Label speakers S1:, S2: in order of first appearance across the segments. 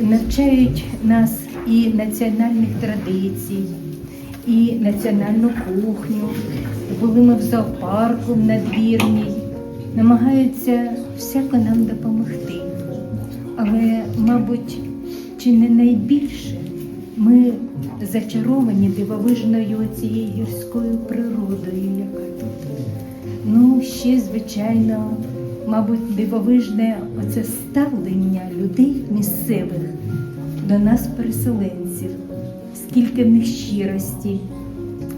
S1: навчають нас і національних традицій, і національну кухню. Були ми в зоопарку в надвірній, намагаються всяко нам допомогти. Але, мабуть, чи не найбільше ми зачаровані дивовижною цією гірською природою, яка тут. Ну, ще, звичайно, мабуть, дивовижне оце ставлення людей місцевих до нас, переселенців, скільки в них щирості,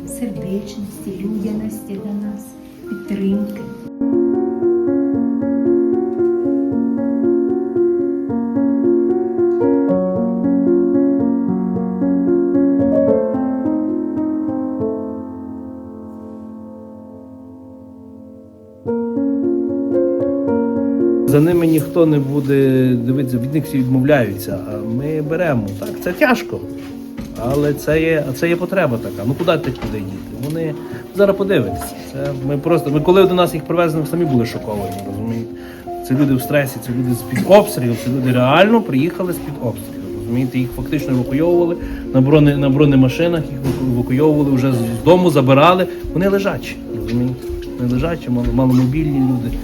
S1: сердечності, людяності до нас, підтримки.
S2: За ними ніхто не буде дивитися, від них всі відмовляються. А ми беремо. Так, це тяжко. Але це є, це є потреба така. Ну куди тих людей діти? Вони зараз подивитися. Це ми просто. Ми коли до нас їх привезли, ми самі були шоковані, розумієте? Це люди в стресі, це люди з-під обстрілів, це люди реально приїхали з-під обстрілів. Розумієте, їх фактично евакуйовували на брони, на бронемашинах, їх евакуйовували вже з з дому, забирали. Вони лежачі, розумієте? Вони лежачі, мало- маломобільні люди.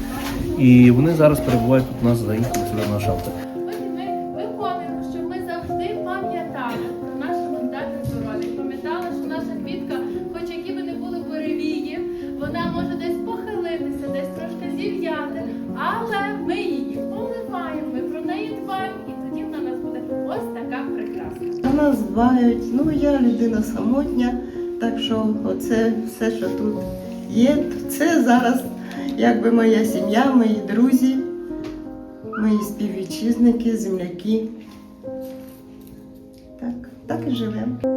S2: І вони зараз перебувають тут у нас заїхали сюди на шалтер.
S3: Ось ми виконуємо, щоб ми завжди пам'ятали про нашу ментальну здоров'я. Пам'ятали, що наша квітка, хоч які би не були перевії, вона може десь похилитися, десь трошки зів'яти, але ми її поливаємо, ми про неї дбаємо, і тоді вона нас буде ось така прекрасна.
S4: Дбають, ну я людина самотня, так що оце все, що тут є, це зараз якби моя сім'я, мої друзі, мої співвітчизники, земляки. Так, так і живемо.